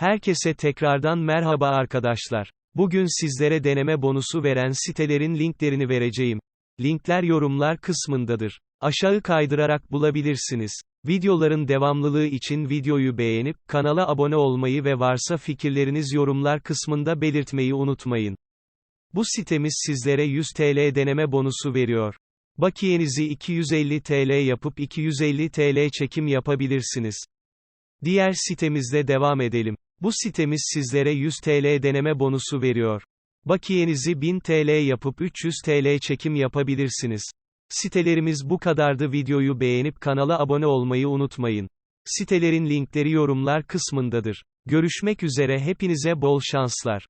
Herkese tekrardan merhaba arkadaşlar. Bugün sizlere deneme bonusu veren sitelerin linklerini vereceğim. Linkler yorumlar kısmındadır. Aşağı kaydırarak bulabilirsiniz. Videoların devamlılığı için videoyu beğenip, kanala abone olmayı ve varsa fikirleriniz yorumlar kısmında belirtmeyi unutmayın. Bu sitemiz sizlere 100 TL deneme bonusu veriyor. Bakiyenizi 250 TL yapıp 250 TL çekim yapabilirsiniz. Diğer sitemizde devam edelim. Bu sitemiz sizlere 100 TL deneme bonusu veriyor. Bakiyenizi 1000 TL yapıp 300 TL çekim yapabilirsiniz. Sitelerimiz bu kadardı videoyu beğenip kanala abone olmayı unutmayın. Sitelerin linkleri yorumlar kısmındadır. Görüşmek üzere hepinize bol şanslar.